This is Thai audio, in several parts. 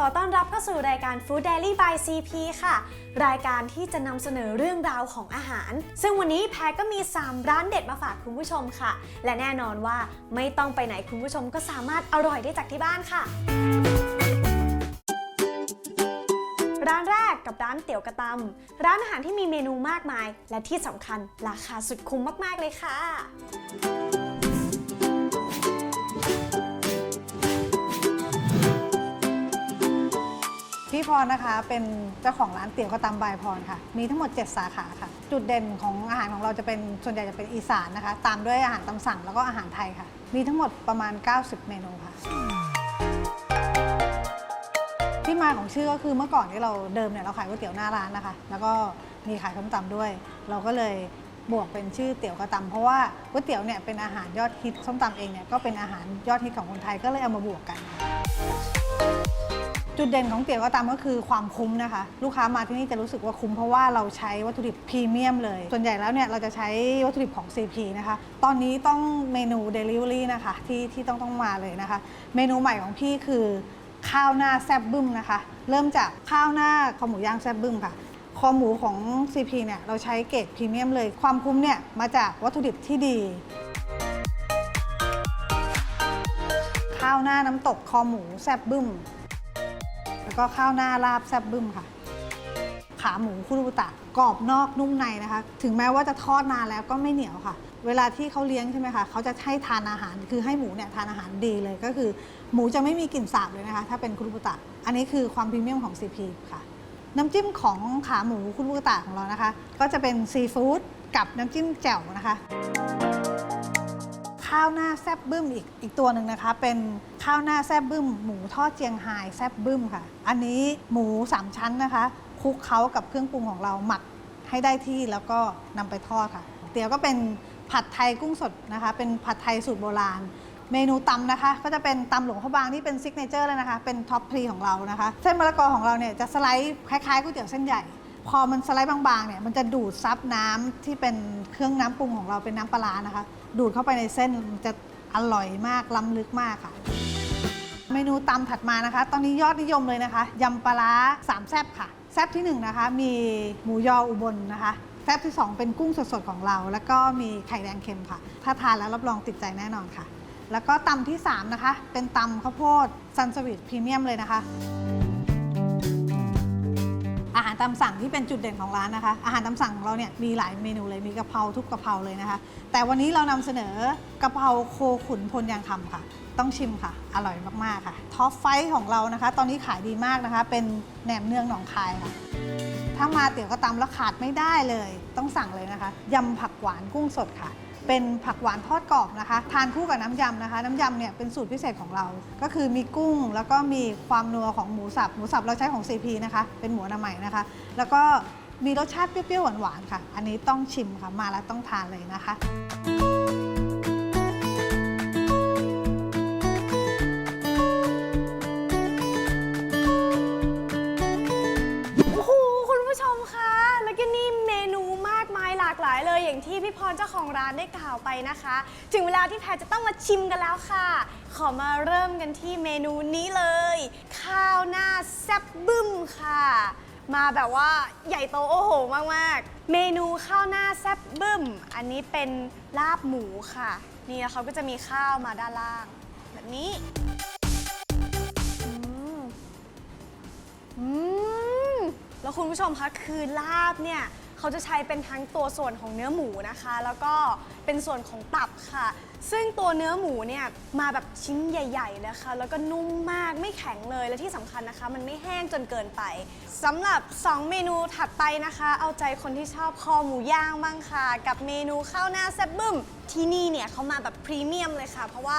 ขอต้อนรับเข้าสู่รายการ Food Daily by CP ค่ะ รายการที่จะนำเสนอเรื่องราวของอาหาร ซึ่งวันนี้แพรก็มี 3 ร้านเด็ดมาฝากคุณผู้ชมค่ะ และแน่นอนว่าไม่ต้องไปไหนคุณผู้ชมก็สามารถอร่อยได้จากที่บ้านค่ะ ร้านแรกกับร้านเตี๋ยวกระตำร้านอาหารที่มีเมนูมากมาย และที่สำคัญราคาสุดคุ้มมากๆเลยค่ะ พี่พรนะคะเป็นเจ้าของร้านเตี๋ยวกระตำบายพรค่ะ มีทั้งหมด 7 สาขาค่ะ จุดเด่นของอาหารของเราจะเป็นส่วนใหญ่จะเป็นอีสานนะคะ ตามด้วยอาหารตามสั่งแล้วก็อาหารไทยค่ะ มีทั้งหมดประมาณ 90 เมนูค่ะ ที่มาของชื่อก็คือเมื่อก่อนที่เราเดิมเนี่ยเราขายก๋วยเตี๋ยวหน้าร้านนะคะ แล้วก็มีขายส้มตำด้วย เราก็เลยบวกเป็นชื่อเตี๋ยวกระตำเพราะว่าก๋วยเตี๋ยวเนี่ยเป็นอาหารยอดฮิตส้มตำเองเนี่ยก็เป็นอาหารยอดฮิตของคนไทยก็เลยเอามาบวกกันค่ะ จุดเด่นของเตี๋ยวกระตำก็คือความคุ้มนะคะ ลูกค้ามาที่นี่จะรู้สึกว่าคุ้มเพราะว่าเราใช้วัตถุดิบพรีเมียมเลย ส่วนใหญ่แล้วเนี่ยเราจะใช้วัตถุดิบของ CP นะคะ ตอนนี้ต้องเมนู Delivery นะคะที่ที่ต้องต้องมาเลยนะคะ เมนูใหม่ของพี่คือข้าวหน้าแซบบึ้มนะคะ เริ่มจากข้าวหน้าคอหมูย่างแซบบึ้มค่ะคอหมูของ CP เนี่ยเราใช้เกรดพรีเมียมเลย ความคุ้มเนี่ยมาจากวัตถุดิบที่ดี ข้าวหน้าน้ำตกคอหมูแซบบึ้ม ก็ข้าวหน้าลาบแซบบึ้มค่ะ ขาหมูคุรุบุตะกรอบนอกนุ่มในนะคะ ถึงแม้ว่าจะทอดนานแล้วก็ไม่เหนียวค่ะ เวลาที่เขาเลี้ยงใช่ไหมคะเขาจะให้ทานอาหารคือให้หมูเนี่ยทานอาหารดีเลยก็คือ หมูจะไม่มีกลิ่นสาบเลยนะคะ ถ้าเป็นคุรุบุตะ อันนี้คือความพรีเมียมของ CP ค่ะ น้ำจิ้มของขาหมูคุรุบุตะของเรานะคะ ก็จะเป็นซีฟู้ดกับน้ำจิ้มแจ่วนะคะ ข้าวหน้าแซบบึ้มอีกอีกตัวหนึ่งนะคะ เป็นข้าวหน้าแซบบึ้ม หมูทอดเจียงไฮ้แซบบึ้มค่ะ อันนี้หมูสามชั้นนะคะคลุกเคล้ากับเครื่องปรุงของเราหมักให้ได้ที่แล้วก็นำไปทอดค่ะ เตี๋ยวก็เป็นผัดไทยกุ้งสดนะคะ เป็นผัดไทยสูตรโบราณ เมนูตำนะคะ ก็จะเป็นตำหลวงพระบางที่เป็นซิกเนเจอร์เลยนะคะ เป็นท็อปพรีของเรานะคะ เส้นมะละกอของเราเนี่ยจะสไลด์คล้ายๆก๋วยเตี๋ยวเส้นใหญ่พอมันสไลด์บางๆเนี่ยมันจะดูดซับน้ำที่เป็นเครื่องน้ำปรุงของเราเป็นน้ำปลานะคะ ดูดเข้าไปในเส้นมันจะอร่อยมากล้ำลึกมากค่ะ เมนูตำถัดมานะคะ ตอนนี้ยอดนิยมเลยนะคะยำปลาร้าสามแซบค่ะ แซบที่หนึ่งนะคะมีหมูยออุบลนะคะ แซบที่สองเป็นกุ้งสดๆของเรา แล้วก็มีไข่แดงเค็มค่ะ ถ้าทานแล้วรับรองติดใจแน่นอนค่ะ แล้วก็ตำที่สามนะคะ เป็นตำข้าวโพดซันสวิตพรีเมียมเลยนะคะ อาหารตามสั่งที่เป็นจุดเด่นของร้านนะคะ อาหารตามสั่งของเราเนี่ยมีหลายเมนูเลยมีกะเพราทุกกะเพราเลยนะคะ แต่วันนี้เรานำเสนอกะเพราโคขุนพลยางคำค่ะ ต้องชิมค่ะ อร่อยมากๆค่ะท็อปไฟว์ของเรานะคะ ตอนนี้ขายดีมากนะคะ เป็นแหนมเนืองหนองคายค่ะถ้ามาเตี๋ยวกระตำแล้วขาดไม่ได้เลย ต้องสั่งเลยนะคะยำผักหวานกุ้งสดค่ะ เป็นผักหวานทอดกรอบนะคะ ทานคู่กับน้ำยำนะคะ น้ำยำเนี่ยเป็นสูตรพิเศษของเรา ก็คือมีกุ้งแล้วก็มีความนัวของหมูสับ หมูสับเราใช้ของ CP นะคะ เป็นหมูอนามัยนะคะ แล้วก็มีรสชาติเปรี้ยวๆหวานๆค่ะ อันนี้ต้องชิมค่ะ มาแล้วต้องทานเลยนะคะายเลยอย่างที่พี่พรเจ้าของร้านได้กล่าวไปนะคะ ถึงเวลาที่แพรจะต้องมาชิมกันแล้วค่ะ ขอมาเริ่มกันที่เมนูนี้เลย ข้าวหน้าแซ่บบึ้มค่ะ มาแบบว่าใหญ่โตโอ้โหมากๆ เมนูข้าวหน้าแซ่บบึ้ม อันนี้เป็นลาบหมูค่ะ นี่แล้วเขาก็จะมีข้าวมาด้านล่าง แบบนี้อืมอืมแล้วคุณผู้ชมคะคือลาบเนี่ย เขาจะใช้เป็นทั้งตัวส่วนของเนื้อหมูนะคะ แล้วก็เป็นส่วนของตับค่ะ ซึ่งตัวเนื้อหมูเนี่ยมาแบบชิ้นใหญ่ๆนะคะ แล้วก็นุ่มมากไม่แข็งเลยและที่สำคัญนะคะ มันไม่แห้งจนเกินไปสำหรับ 2 เมนูถัดไปนะคะ เอาใจคนที่ชอบคอหมูย่างบ้างค่ะ กับเมนูข้าวหน้าแซ่บบึ้มที่นี่เนี่ยเขามาแบบพรีเมียมเลยค่ะ เพราะว่า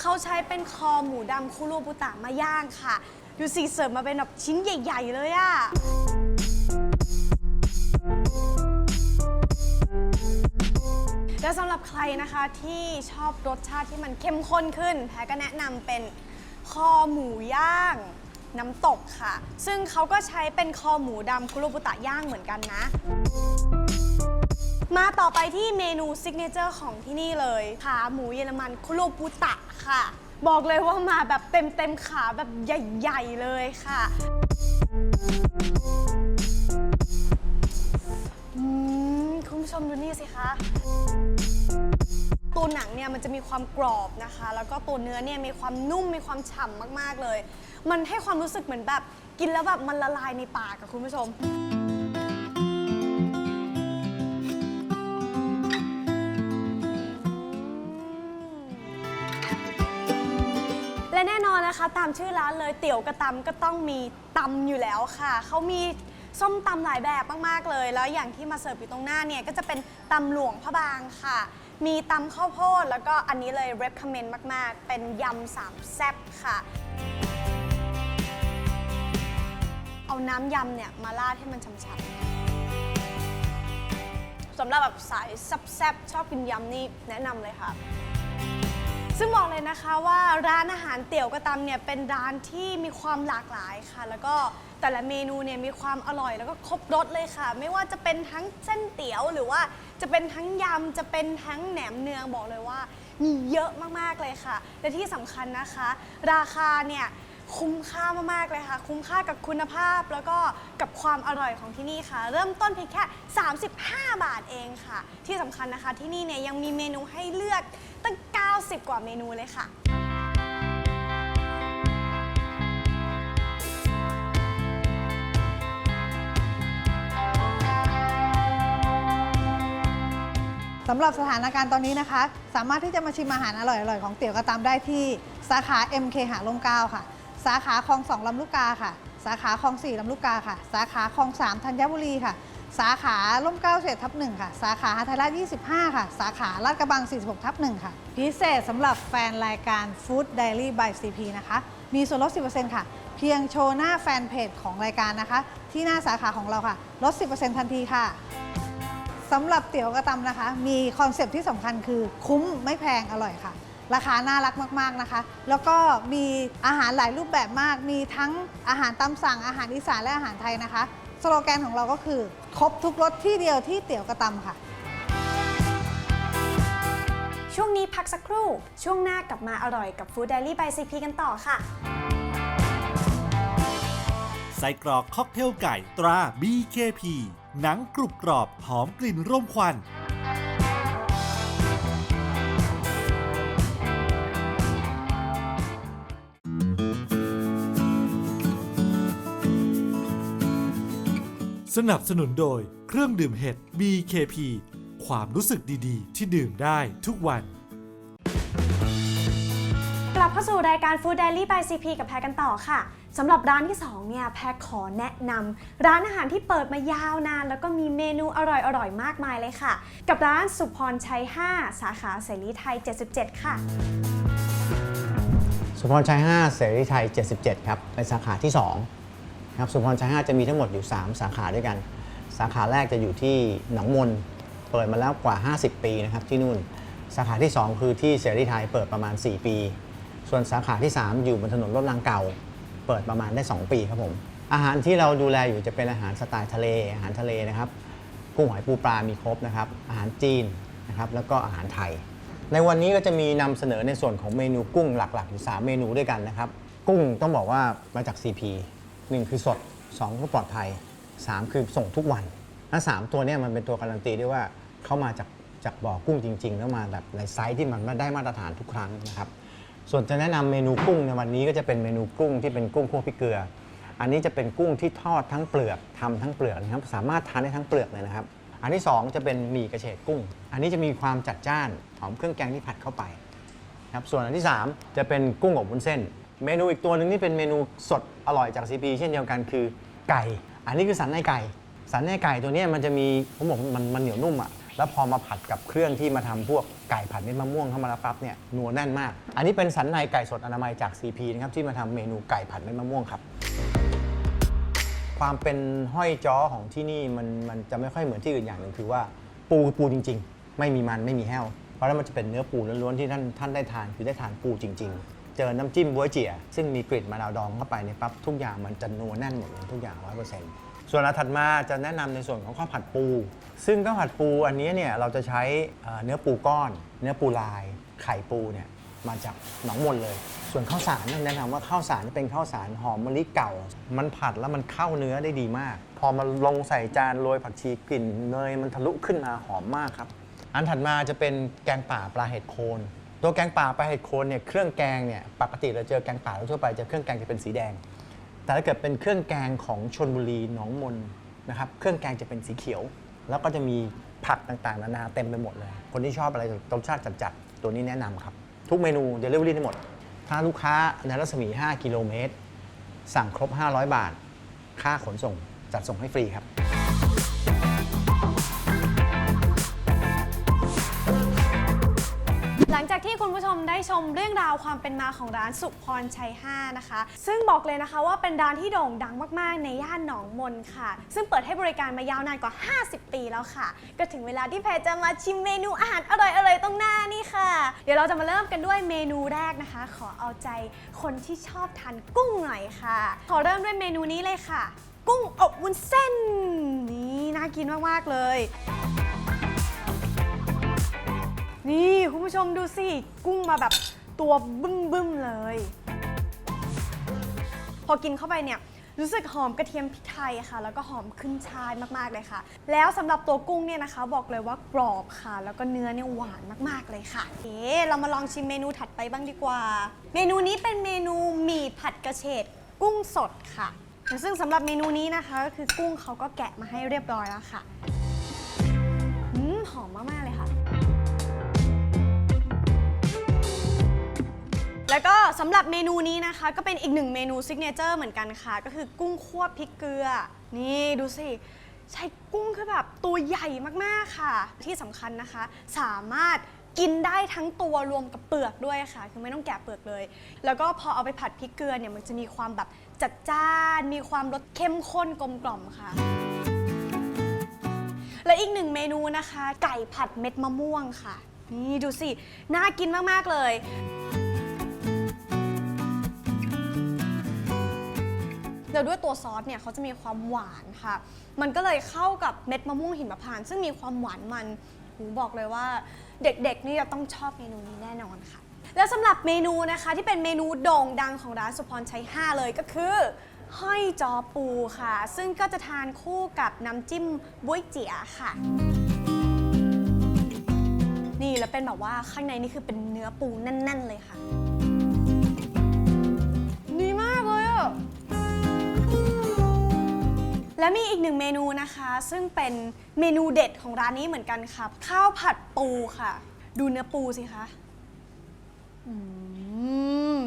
เขาใช้เป็นคอหมูดำคุโรบุตะมาย่างค่ะ ดูสิเสิร์ฟมาเป็นแบบชิ้นใหญ่ ๆ เลยอะ แล้วสำหรับใครนะคะที่ชอบรสชาติที่มันเข้มข้นขึ้นแพรก็แนะนำเป็นคอหมูย่างน้ำตกค่ะ ซึ่งเขาก็ใช้เป็นคอหมูดำคุโรบุตะย่างเหมือนกันนะ มาต่อไปที่เมนูซิกเนเจอร์ของที่นี่เลยขาหมูเยอรมันคุโรบุตะค่ะ บอกเลยว่ามาแบบเต็มเต็มขาแบบใหญ่ ๆ เลยค่ะ จะมีความกรอบนะคะ แล้วก็ตัวเนื้อเนี่ยมีความนุ่มมีความฉ่ำมากๆเลย มันให้ความรู้สึกเหมือนแบบกินแล้วแบบมันละลายในปากกับคุณผู้ชม และแน่นอนนะคะ ตามชื่อร้านเลยเตี๋ยวกระตำก็ต้องมีตำอยู่แล้วค่ะ เขามีส้มตำหลายแบบมาก ๆ เลย แล้วอย่างที่มาเสิร์ฟอยู่ตรงหน้าเนี่ย ก็จะเป็นตำหลวงพระบางค่ะ มีตำข้าวโพดแล้วก็อันนี้เลย recommend มาก ๆ เป็นยำสามแซ่บค่ะ เอาน้ำยำเนี่ยมาราดให้มันฉ่ำๆสำหรับแบบสายแซ่บๆชอบกินยำนี่แนะนำเลยค่ะ ซึ่งบอกเลยนะคะว่าร้านอาหารเตี๋ยวกระตำเนี่ยเป็นร้านที่มีความหลากหลายค่ะ แล้วก็แต่ละเมนูเนี่ยมีความอร่อยแล้วก็ครบรสเลยค่ะ ไม่ว่าจะเป็นทั้งเส้นเตี๋ยวหรือว่า จะเป็นทั้งยำจะเป็นทั้งแหนมเนืองบอกเลยว่า มีเยอะมากๆเลยค่ะ และที่สำคัญนะคะ ราคาเนี่ยคุ้มค่ามากๆเลยค่ะ คุ้มค่ากับคุณภาพแล้วก็กับความอร่อยของที่นี่ค่ะ เริ่มต้นเพียงแค่ 35 บาทเองค่ะ ที่สำคัญนะคะที่นี่เนี่ยยังมีเมนูให้เลือกตั้ง 90 กว่าเมนูเลยค่ะ สำหรับสถานการณ์ตอนนี้นะคะ สามารถที่จะมาชิมอาหารอร่อยๆ ของเตี๋ยวกระตำได้ที่สาขา MK หาลมเก้าค่ะ สาขาคลองสองลำลูกกาค่ะ สาขาคลองสี่ลำลูกกาค่ะ สาขาคลองสามธัญบุรีค่ะ สาขาล่มเก้าเศษทับหนึ่งค่ะ สาขาหาไทยราช25 ค่ะ สาขาลาดกระบัง 46 ทับหนึ่งค่ะ พิเศษสำหรับแฟนรายการ Food Diary by CP นะคะ มีส่วนลด 10%ค่ะ เพียงโชว์หน้าแฟนเพจของรายการนะคะ ที่หน้าสาขาของเราค่ะ ลด 10%ทันทีค่ะ สำหรับเตี๋ยวกระตำนะคะ มีคอนเซปต์ที่สำคัญคือคุ้มไม่แพงอร่อยค่ะ ราคาน่ารักมากๆนะคะ แล้วก็มีอาหารหลายรูปแบบมาก มีทั้งอาหารตามสั่งอาหารอีสานและอาหารไทยนะคะสโลแกนของเราก็คือ ครบทุกรสที่เดียวที่เตี๋ยวกระตำค่ะ ช่วงนี้พักสักครู่ ช่วงหน้ากลับมาอร่อยกับ Food Diary by CP กันต่อค่ะ ไส้กรอกค็อกเทลไก่ตรา BKP หนังกรุบกรอบหอมกลิ่นร่มควัน สนับสนุนโดยเครื่องดื่มเห็ด BKP ความรู้สึกดีๆ ที่ดื่มได้ทุกวัน กลับเข้าสู่รายการ Food Diary by CP กับแพรกันต่อค่ะสำหรับร้านที่2เนี่ยแพรขอแนะนำร้านอาหารที่เปิดมายาวนาน แล้วก็มีเมนูอร่อยๆ มากมายเลยค่ะ กับร้านสุพรชัย 5 สาขาเสรีไทย 77 ค่ะ สุพรชัย 5 เสรีไทย 77 ครับเป็นสาขาที่2ครับสุพรชัย 5 จะมีทั้งหมดอยู่ 3 สาขาด้วยกัน สาขาแรกจะอยู่ที่หนองมนเปิดมาแล้วกว่า 50 ปีนะครับที่นู่นสาขาที่ 2 คือที่เสรีไทยเปิดประมาณ 4 ปี ส่วนสาขาที่ 3 อยู่บนถนนรถรางเก่า เปิดประมาณได้ 2 ปีครับผม อาหารที่เราดูแลอยู่จะเป็นอาหารสไตล์ทะเล อาหารทะเลนะครับกุ้งหอยปูปลามีครบนะครับ อาหารจีนนะครับ แล้วก็อาหารไทย ในวันนี้ก็จะมีนำเสนอในส่วนของเมนูกุ้งหลักๆอยู่3เมนูด้วยกันนะครับ กุ้งต้องบอกว่ามาจาก CP 1 คือสด 2 คือปลอดภัย 3 คือส่งทุกวันและ3ตัวนี้มันเป็นตัวการันตีด้วยว่าเข้ามาจากจากบ่อกุ้งจริง ๆ แล้วมาแบบในไซส์ที่มันได้มาตรฐานทุกครั้งนะครับ ส่วนจะแนะนำเมนูกุ้งในวันนี้ก็จะเป็นเมนูกุ้งที่เป็นกุ้งคั่วพริกเกลือ อันนี้จะเป็นกุ้งที่ทอดทั้งเปลือกทำทั้งเปลือกนะครับ สามารถทานได้ทั้งเปลือกเลยนะครับ อันที่สองจะเป็นหมี่กระเฉดกุ้ง อันนี้จะมีความจัดจ้านหอมเครื่องแกงที่ผัดเข้าไปนะครับส่วนอันที่สามจะเป็นกุ้งอบวุ้นเส้น เมนูอีกตัวหนึ่งที่เป็นเมนูสดอร่อยจาก CP เช่นเดียวกันคือไก่ อันนี้คือสันในไก่ สันในไก่ตัวนี้มันจะมีผมบอกมันมันเหนียวนุ่มอะ แล้วพอมาผัดกับเครื่องที่มาทำพวกไก่ผัดเม็ดมะม่วงเข้ามาแล้วปั๊บเนี่ยนัวแน่นมาก อันนี้เป็นสันในไก่สดอนามัยจาก CP นะครับที่มาทำเมนูไก่ผัดเม็ดมะม่วงครับ ความเป็นห้อยจ้อของที่นี่มันมันจะไม่ค่อยเหมือนที่อื่นอย่างหนึ่งคือว่าปูปูจริง ๆ ไม่มีมันไม่มีแห้ว เพราะนั้นมันจะเป็นเนื้อปูล้วนๆที่ท่านท่านได้ทานคือได้ทานปูจริงๆเจอน้ำจิ้มบ๊วเจี๋ยซึ่งมีกลิ่นมะนาวดองเข้าไปในปั๊บทุกอย่างมันจะนัวแน่นหมดทุกอย่างร้อยเปอร์เซ็นต์ ส่วนอันถัดมาจะแนะนำในส่วนของข้าวผัดปู ซึ่งข้าวผัดปูอันนี้เนี่ยเราจะใช้เนื้อปูก้อน เนื้อปูลาย ไข่ปูเนี่ยมาจากหนองมนเลย ส่วนข้าวสารแนะนำว่าข้าวสารเป็นข้าวสารหอมมะลิเก่า มันผัดแล้วมันเข้าเนื้อได้ดีมาก พอมันลงใส่จานโรยผักชีกลิ่นเนยมันทะลุขึ้นมาหอมมากครับ อันถัดมาจะเป็นแกงป่าปลาเห็ดโคน ตัวแกงป่าปลาเห็ดโคนเนี่ยเครื่องแกงเนี่ยปกติเราเจอแกงป่าทั่วไปจะเครื่องแกงจะเป็นสีแดง แต่ถ้าเกิดเป็นเครื่องแกงของชนบุรีหนองมนนะครับเครื่องแกงจะเป็นสีเขียว แล้วก็จะมีผักต่างๆนานาเต็มไปหมดเลย คนที่ชอบอะไรรสชาติจัดๆตัวนี้แนะนำครับ ทุกเมนูเดลิเวอรี่ได้หมด ถ้าลูกค้าในรัศมี 5 กิโลเมตร สั่งครบ 500 บาท ค่าขนส่งจัดส่งให้ฟรีครับ หลังจากที่คุณผู้ชมได้ชมเรื่องราวความเป็นมาของร้านสุพรชัย 5 นะคะ ซึ่งบอกเลยนะคะว่าเป็นร้านที่โด่งดังมากๆ ในย่านหนองมนค่ะ ซึ่งเปิดให้บริการมายาวนานกว่า 50 ปีแล้วค่ะ ก็ถึงเวลาที่แพรจะมาชิมเมนูอาหารอร่อยๆตรงหน้านี่ค่ะ เดี๋ยวเราจะมาเริ่มกันด้วยเมนูแรกนะคะ ขอเอาใจคนที่ชอบทานกุ้งหน่อยค่ะ ขอเริ่มด้วยเมนูนี้เลยค่ะ กุ้งอบวุ้นเส้นนี่น่ากินมากๆเลย นี่คุณผู้ชมดูสิ กุ้งมาแบบตัวบึ้มบึ้มๆเลย พอกินเข้าไปเนี่ยรู้สึกหอมกระเทียมพริกไทยค่ะ แล้วก็หอมขึ้นช่ายมากๆเลยค่ะ แล้วสำหรับตัวกุ้งเนี่ยนะคะ บอกเลยว่ากรอบค่ะ แล้วก็เนื้อเนี่ยหวานมากๆเลยค่ะเอ๊ะเรามาลองชิมเมนูถัดไปบ้างดีกว่า เมนูนี้เป็นเมนูหมี่ผัดกระเฉดกุ้งสดค่ะ ซึ่งสำหรับเมนูนี้นะคะก็คือกุ้งเขาก็แกะมาให้เรียบร้อยแล้วค่ะหอมมากๆเลยค่ะ สำหรับเมนูนี้นะคะ ก็เป็นอีกหนึ่งเมนูซิกเนเจอร์เหมือนกันค่ะ ก็คือกุ้งคั่วพริกเกลือ นี่ดูสิ ใช้กุ้งคือแบบตัวใหญ่มากๆค่ะ ที่สำคัญนะคะ สามารถกินได้ทั้งตัวรวมกับเปลือกด้วยค่ะ คือไม่ต้องแกะเปลือกเลย แล้วก็พอเอาไปผัดพริกเกลือเนี่ยมันจะมีความแบบจัดจ้าน มีความรสเข้มข้นกลมกล่อมค่ะ และอีกหนึ่งเมนูนะคะ ไก่ผัดเม็ดมะม่วงค่ะ นี่ดูสิ น่ากินมาก ๆ เลย แล้วด้วยตัวซอสเนี่ยเขาจะมีความหวานค่ะ มันก็เลยเข้ากับเม็ดมะม่วงหิมพานต์ซึ่งมีความหวานมันหูบอกเลยว่าเด็กๆ นี่จะต้องชอบเมนูนี้แน่นอนค่ะ แล้วสำหรับเมนูนะคะที่เป็นเมนูโด่งดังของร้านสุพรชัย 5 เลยก็คือ ห้อยจอปูค่ะ ซึ่งก็จะทานคู่กับน้ำจิ้มบ๊วยเจี๋ยค่ะ นี่แล้วเป็นแบบว่าข้างในนี่คือเป็นเนื้อปูแน่น ๆ เลยค่ะดีมากเลยอะ และมีอีกหนึ่งเมนูนะคะ ซึ่งเป็นเมนูเด็ดของร้านนี้เหมือนกันค่ะข้าวผัดปูค่ะ ดูเนื้อปูสิคะอืม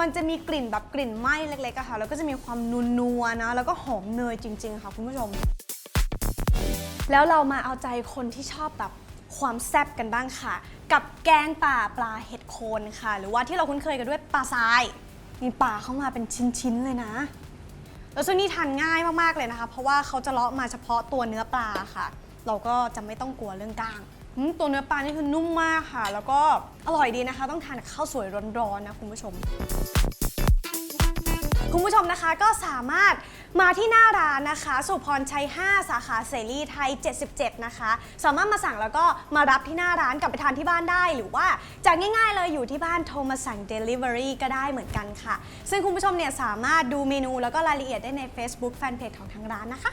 มันจะมีกลิ่นแบบกลิ่นไหม้เล็กๆอะค่ะ แล้วก็จะมีความนัวๆนะ แล้วก็หอมเนยจริง ๆ ค่ะคุณผู้ชม แล้วเรามาเอาใจคนที่ชอบแบบความแซ่บกันบ้างค่ะ กับแกงป่าปลาเห็ดโคนค่ะ หรือว่าที่เราคุ้นเคยกันด้วยปลาทราย มีปลาเข้ามาเป็นชิ้น ๆ เลยนะ แล้วซึ่งนี่ทานง่ายมากๆเลยนะคะ เพราะว่าเขาจะเลาะมาเฉพาะตัวเนื้อปลาค่ะ เราก็จะไม่ต้องกลัวเรื่องก้างอืมตัวเนื้อปลานี่คือนุ่มมากค่ะ แล้วก็อร่อยดีนะคะ ต้องทานกับข้าวสวยร้อนๆนะคุณผู้ชม คุณผู้ชมนะคะก็สามารถมาที่หน้าร้านนะคะ สุพรชัย 5 สาขาเสรีไทย 77 นะคะ สามารถมาสั่งแล้วก็มารับที่หน้าร้านกลับไปทานที่บ้านได้ หรือว่าจะง่ายๆเลยอยู่ที่บ้านโทรมาสั่ง Delivery ก็ได้เหมือนกันค่ะ ซึ่งคุณผู้ชมเนี่ยสามารถดูเมนูแล้วก็รายละเอียดได้ใน Facebook Fanpage ของทางร้านนะคะ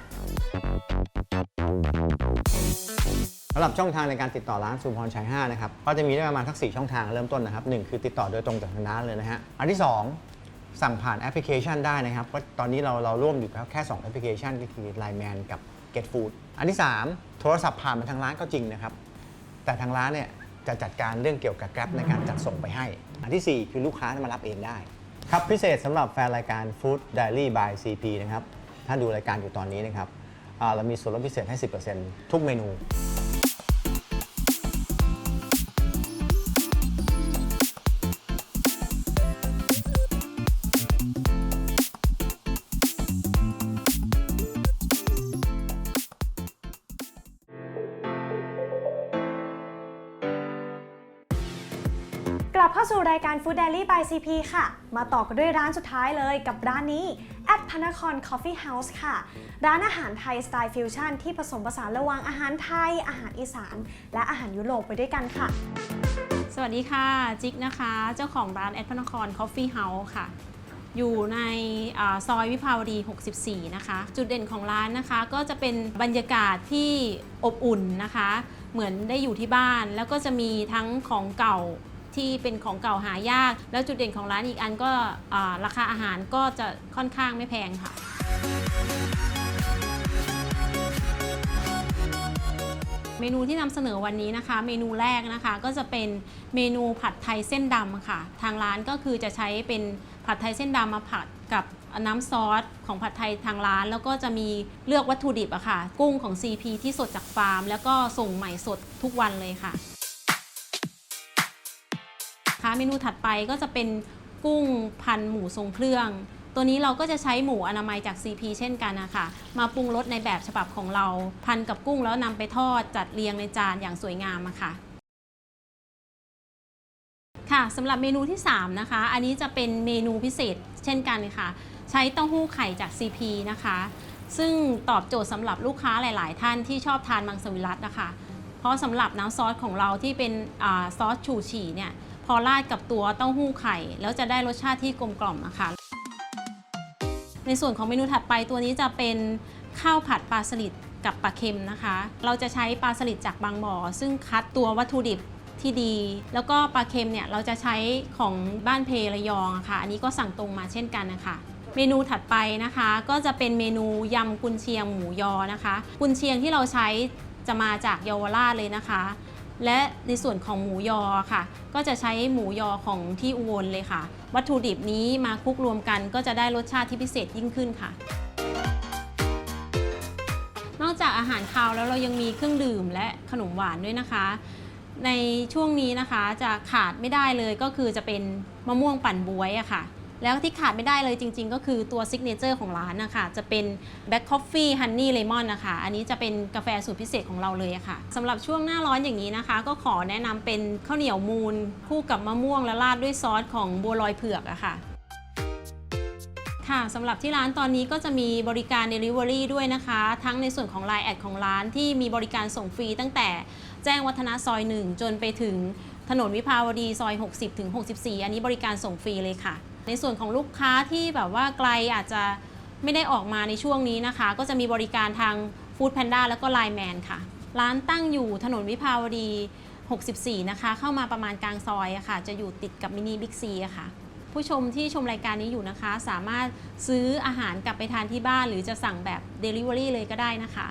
สำหรับช่องทางในการติดต่อร้านสุพรชัย 5 นะครับ ก็จะมีได้ประมาณทั้ง4ช่องทางเริ่มต้นนะครับหนึ่งคือติดต่อโดยตรงจากทางร้านเลยนะฮะ อันที่ 2 สั่งผ่านแอปพลิเคชันได้นะครับก็ตอนนี้เราเราร่วมอยู่แค่2แอปพลิเคชันก็คือ Line Man กับ Get Food อันที่ 3 โทรศัพท์ผ่านมาทางร้านก็จริงนะครับ แต่ทางร้านเนี่ยจะจัดการเรื่องเกี่ยวกับ Grab ในการจัดส่งไปให้ อันทีสี่4 คือลูกค้ามารับเองได้ ครับพิเศษสำหรับแฟนรายการ Food Diary by CP นะครับ ถ้าดูรายการอยู่ตอนนี้นะครับเรามีส่วนลดพิเศษให้ 10%ทุกเมนู บเข้าสู่รายการ Food Daily by CP ค่ะ มาต่อกันด้วยร้านสุดท้ายเลยกับร้านนี้ at พนคร Coffee House ค่ะ ร้านอาหารไทยสไตล์ฟิวชั่นที่ผสมผสานระหว่างอาหารไทย อาหารอีสาน และอาหารยุโรปไปด้วยกันค่ะ สวัสดีค่ะ จิ๊กนะคะ เจ้าของร้านแอดพนคร Coffee House ค่ะ อยู่ในอซอยวิภาวดี 64 นะคะ จุดเด่นของร้านนะคะ ก็จะเป็นบรรยากาศที่อบอุ่นนะคะ เหมือนได้อยู่ที่บ้านแล้วก็จะมีทั้งของเก่า ที่เป็นของเก่าหายาก แล้วจุดเด่นของร้านอีกอันก็ราคาอาหารก็จะค่อนข้างไม่แพงค่ะเมนูที่นำเสนอวันนี้นะคะ เมนูแรกนะคะก็จะเป็นเมนูผัดไทยเส้นดำค่ะ ทางร้านก็คือจะใช้เป็นผัดไทยเส้นดำมาผัดกับน้ำซอสของผัดไทยทางร้าน แล้วก็จะมีเลือกวัตถุดิบอะค่ะ กุ้งของ CP ที่สดจากฟาร์ม แล้วก็ส่งใหม่สดทุกวันเลยค่ะ เมนูถัดไปก็จะเป็นกุ้งพันหมูทรงเครื่อง ตัวนี้เราก็จะใช้หมูอนามัยจาก CP เช่นกันนะคะมาปรุงรสในแบบฉบับของเรา พันกับกุ้งแล้วนำไปทอดจัดเรียงในจานอย่างสวยงามอะค่ะค่ะสำหรับเมนูที่ 3 นะคะ อันนี้จะเป็นเมนูพิเศษเช่นกันค่ะ ใช้เต้าหู้ไข่จาก CP นะคะ ซึ่งตอบโจทย์สำหรับลูกค้าหลาย ๆ ท่านที่ชอบทานมังสวิรัตนะคะ เพราะสำหรับน้ำซอสของเราที่เป็นอซอสฉูฉี่เนี่ย อราดกับตัวเต้าหู้ไข่ แล้วจะได้รสชาติที่กลมกล่อมนะคะ ในส่วนของเมนูถัดไปตัวนี้จะเป็นข้าวผัดปลาสลิดกับปลาเค็มนะคะ เราจะใช้ปลาสลิดจากบางบ่อ ซึ่งคัดตัววัตถุดิบที่ดี แล้วก็ปลาเค็มเนี่ยเราจะใช้ของบ้านเพระยองะค่ะ อันนี้ก็สั่งตรงมาเช่นกันนะคะเมนูถัดไปนะคะก็จะเป็นเมนูยำกุนเชียงหมูยอนะคะ กุนเชียงที่เราใช้จะมาจากเยาวราชเลยนะคะ และในส่วนของหมูยอค่ะ ก็จะใช้หมูยอของที่อุบลเลยค่ะ วัตถุดิบนี้มาคลุกรวมกันก็จะได้รสชาติที่พิเศษยิ่งขึ้นค่ะ นอกจากอาหารคาวแล้วเรายังมีเครื่องดื่มและขนมหวานด้วยนะคะ ในช่วงนี้นะคะจะขาดไม่ได้เลยก็คือจะเป็นมะม่วงปั่นบวยอะค่ะ แล้วที่ขาดไม่ได้เลยจริง ๆ ก็คือตัวซิกเนเจอร์ของร้านนะคะจะเป็น Black Coffee Honey Lemon นะคะอันนี้จะเป็นกาแฟสูตรพิเศษของเราเลยะค่ะสำหรับช่วงหน้าร้อนอย่างนี้นะคะ ก็ขอแนะนำเป็นข้าวเหนียวมูนคู่กับมะม่วงและราดด้วยซอสของบัวลอยเผือกอะค่ะค่ะสำหรับที่ร้านตอนนี้ก็จะมีบริการ Delivery ด้วยนะคะ ทั้งในส่วนของ Line แอดของร้านที่มีบริการส่งฟรีตั้งแต่แจ้งวัฒนะซอย 1 จนไปถึงถนนวิภาวดีซอย 60ถึง64 อันนี้บริการส่งฟรีเลยค่ะ ในส่วนของลูกค้าที่แบบว่าไกลอาจจะไม่ได้ออกมาในช่วงนี้นะคะ ก็จะมีบริการทาง Food Panda แล้วก็ Line Man ค่ะ ร้านตั้งอยู่ถนนวิภาวดี 64 นะคะ เข้ามาประมาณกลางซอยอะค่ะ จะอยู่ติดกับมินิบิ๊กซีอะค่ะ ผู้ชมที่ชมรายการนี้อยู่นะคะ สามารถซื้ออาหารกลับไปทานที่บ้าน หรือจะสั่งแบบ Delivery เลยก็ได้นะคะ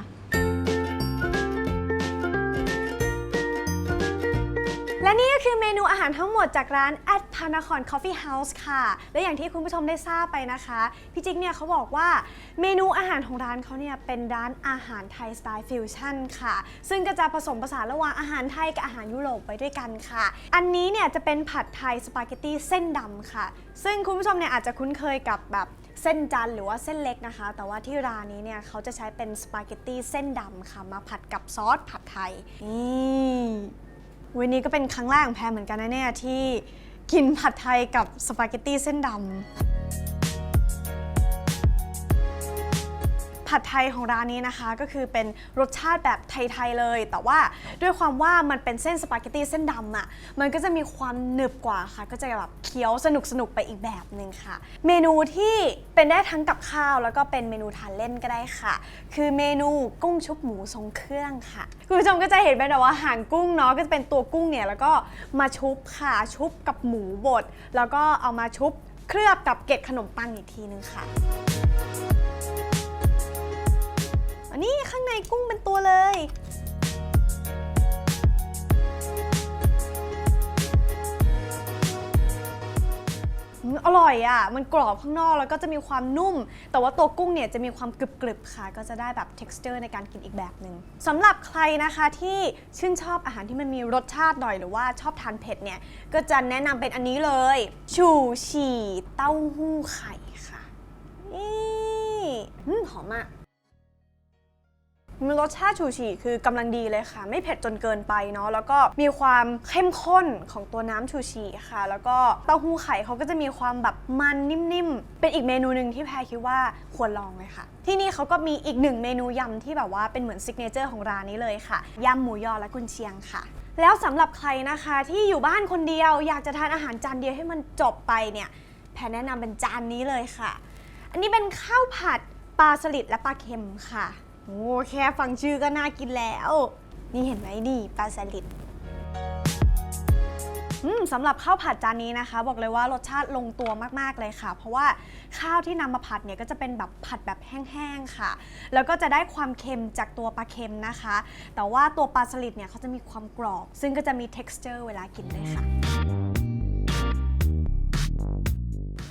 และนี่ก็คือเมนูอาหารทั้งหมดจากร้านแอดพานคร Coffee House ค่ะ และอย่างที่คุณผู้ชมได้ทราบไปนะคะ พี่จิ๊กเนี่ยเขาบอกว่าเมนูอาหารของร้านเขาเนี่ยเป็นร้านอาหารไทยสไตล์ฟิวชั่นค่ะ ซึ่งก็จะผสมผสานระหว่างอาหารไทยกับอาหารยุโรปไว้ด้วยกันค่ะ อันนี้เนี่ยจะเป็นผัดไทยสปาเกตตี้เส้นดำค่ะ ซึ่งคุณผู้ชมเนี่ยอาจจะคุ้นเคยกับแบบเส้นจันหรือว่าเส้นเล็กนะคะ แต่ว่าที่ร้านนี้เนี่ยเขาจะใช้เป็นสปาเกตตี้เส้นดำค่ะ มาผัดกับซอสผัดไทยนี่ วันนี้ก็เป็นครั้งแรกของแพรเหมือนกันนะเนี่ยที่กินผัดไทยกับสปาเกตตี้เส้นดำ ผัดไทยของร้านนี้นะคะก็คือเป็นรสชาติแบบไทยๆเลย แต่ว่าด้วยความว่ามันเป็นเส้นสปาเกตตี้เส้นดำอะ่ะมันก็จะมีความหนึบกว่าค่ะ ก็จะแบบเคี้ยวสนุกสนุกๆไปอีกแบบหนึ่งค่ะ เมนูที่เป็นได้ทั้งกับข้าว แล้วก็เป็นเมนูทานเล่นก็ได้ค่ะ คือเมนูกุ้งชุบหมูทรงเครื่องค่ะคุณผู้ชมก็จะเห็นเป็นแบบว่าหางกุ้งเนาะก็จะเป็นตัวกุ้งเนี่ยแล้วก็มาชุบค่ะชุบกับหมูบดแล้วก็เอามาชุบเคลือบกับเกล็ดขนมปังอีกทีนึงค่ะ นนี้ข้างในกุ้งเป็นตัวเลย อร่อยอะ มันกรอบข้างนอกแล้วก็จะมีความนุ่ม แต่ว่าตัวกุ้งเนี่ยจะมีความกรึบๆค่ะ ก็จะได้แบบ texture ในการกินอีกแบบหนึ่งสำหรับใครนะคะที่ชื่นชอบอาหารที่มันมีรสชาติหน่อยหรือว่าชอบทานเผ็ดเนี่ย ก็จะแนะนำเป็นอันนี้เลย ชูชีเต้าหู้ไข่ค่ะนี่อืมหอมมาก มันรสชาติชูชีคือกำลังดีเลยค่ะ ไม่เผ็ดจนเกินไปเนาะแล้วก็มีความเข้มข้นของตัวน้ำชูชีค่ะ แล้วก็เต้าหู้ไข่เขาก็จะมีความแบบมันนิ่มๆ เป็นอีกเมนูหนึ่งที่แพรคิดว่าควรลองเลยค่ะ ที่นี่เขาก็มีอีกหนึ่งเมนูยำที่แบบว่าเป็นเหมือนซิกเนเจอร์ของร้านนี้เลยค่ะยำหมูยอและกุนเชียงค่ะแล้วสำหรับใครนะคะที่อยู่บ้านคนเดียว อยากจะทานอาหารจานเดียวให้มันจบไปเนี่ยแพรแนะนำเป็นจานนี้เลยค่ะ อันนี้เป็นข้าวผัดปลาสลิดและปลาเค็มค่ะ โอ้แค่ฟังชื่อก็น่ากินแล้ว นี่เห็นไหมนี่ปลาสลิดอืมสำหรับข้าวผัดจานนี้นะคะ บอกเลยว่ารสชาติลงตัวมากๆเลยค่ะ เพราะว่าข้าวที่นำมาผัดเนี่ยก็จะเป็นแบบผัดแบบแห้งๆค่ะ แล้วก็จะได้ความเค็มจากตัวปลาเค็มนะคะ แต่ว่าตัวปลาสลิดเนี่ยเขาจะมีความกรอบ ซึ่งก็จะมี texture เวลากินด้วยค่ะ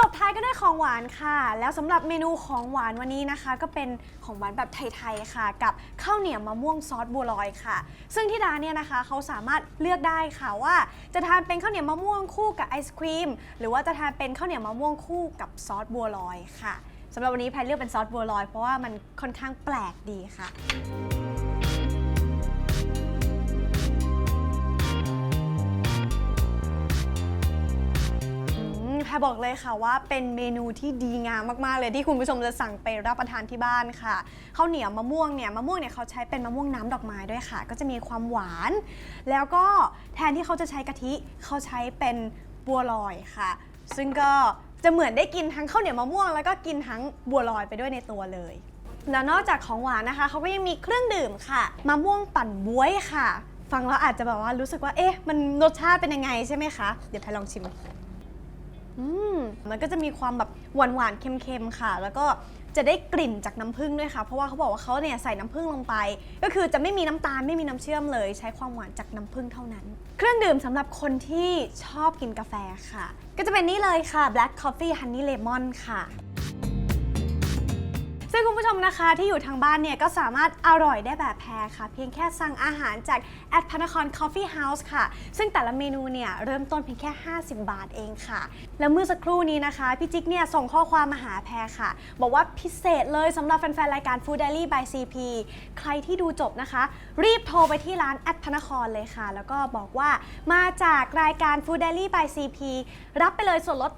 บท้ายก็ด้วยของหวานค่ะ แล้วสำหรับเมนูของหวานวันนี้นะคะ ก็เป็นของหวานแบบไทยๆค่ะ กับข้าวเหนียวมะม่วงซอสบัวลอยค่ะ ซึ่งที่ร้านเนี่ยนะคะเขาสามารถเลือกได้ค่ะว่า จะทานเป็นข้าวเหนียวมะม่วงคู่กับไอศครีมหรือว่าจะทานเป็นข้าวเหนียวมะม่วงคู่กับซอสบัวลอยค่ะสำหรับวันนี้แพนเลือกเป็นซอสบัวลอย เพราะว่ามันค่อนข้างแปลกดีค่ะ แพรบอกเลยค่ะว่าเป็นเมนูที่ดีงามมากๆเลยที่คุณผู้ชมจะสั่งไปรับประทานที่บ้านค่ะข้าวเหนียวมะม่วงเนี่ยมะม่วงเนี่ยเขาใช้เป็นมะม่วงน้ำดอกไม้ด้วยค่ะ ก็จะมีความหวาน แล้วก็แทนที่เขาจะใช้กะทิเขาใช้เป็นบัวลอยค่ะ ซึ่งก็จะเหมือนได้กินทั้งข้าวเหนียวมะม่วงแล้วก็กินทั้งบัวลอยไปด้วยในตัวเลย แล้วนอกจากของหวานนะคะเขาก็ยังมีเครื่องดื่มค่ะมะม่วงปั่นบ๊วยค่ะ ฟังแล้วอาจจะแบบว่ารู้สึกว่าเอ๊ะมันรสชาติเป็นยังไงใช่ไหมคะ เดี๋ยวแพรลองชิม อืมมันก็จะมีความแบบหวานหวานๆเค็มๆค่ะ แล้วก็จะได้กลิ่นจากน้ำผึ้งด้วยค่ะ เพราะว่าเขาบอกว่าเขาเนี่ยใส่น้ำผึ้งลงไป ก็คือจะไม่มีน้ำตาลไม่มีน้ำเชื่อมเลย ใช้ความหวานจากน้ำผึ้งเท่านั้น เครื่องดื่มสำหรับคนที่ชอบกินกาแฟค่ะ ก็จะเป็นนี่เลยค่ะ Black Coffee Honey Lemon ค่ะ ซึ่งคุณผู้ชมนะคะที่อยู่ทางบ้านเนี่ยก็สามารถอร่อยได้แบบแพรค่ะ เพียงแค่สั่งอาหารจากแอดพนคร Coffee House ค่ะ ซึ่งแต่ละเมนูเนี่ยเริ่มต้นเพียงแค่ 50 บาทเองค่ะ แล้วเมื่อสักครู่นี้นะคะ พี่จิ๊กเนี่ยส่งข้อความมาหาแพรค่ะ บอกว่าพิเศษเลยสำหรับแฟนๆรายการ Food Daily by CP ใครที่ดูจบนะคะ รีบโทรไปที่ร้านแอดพนครเลยค่ะ แล้วก็บอกว่ามาจากรายการ Food Daily by CP รับไปเลยส่วนลด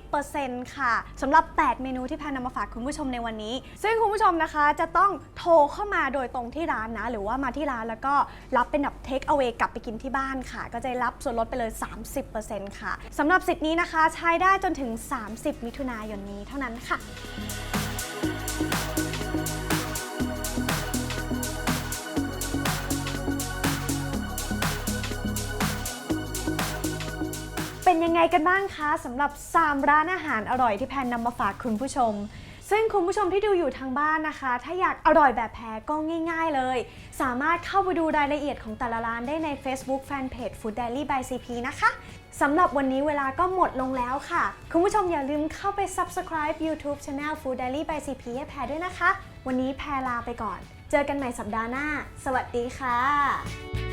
30%ค่ะสำหรับ 8 เมนูที่แพนนำมาฝากคุณผู้ชมในวันนี้ซึ่งคุณผู้ชมนะคะจะต้องโทรเข้ามาโดยตรงที่ร้านนะ หรือว่ามาที่ร้านแล้วก็รับเป็นแบบ take away กลับไปกินที่บ้านค่ะ ก็จะได้รับส่วนลดไปเลย 30%ค่ะสำหรับสิทธิ์นี้นะคะใช้ได้จนถึง 30 มิถุนายนนี้เท่านั้นค่ะเป็นยังไงกันบ้างคะสำหรับ 3 ร้านอาหารอร่อยที่แพนนำมาฝากคุณผู้ชม ซึ่งคุณผู้ชมที่ดูอยู่ทางบ้านนะคะ ถ้าอยากอร่อยแบบแพรก็ง่าย ๆเลย สามารถเข้าไปดูรายละเอียดของแต่ละร้านได้ใน Facebook Fanpage Food Daily by CP นะคะสำหรับวันนี้เวลาก็หมดลงแล้วค่ะ คุณผู้ชมอย่าลืมเข้าไป Subscribe YouTube Channel Food Daily by CP ให้แพรด้วยนะคะ วันนี้แพรลาไปก่อน เจอกันใหม่สัปดาห์หน้า สวัสดีค่ะ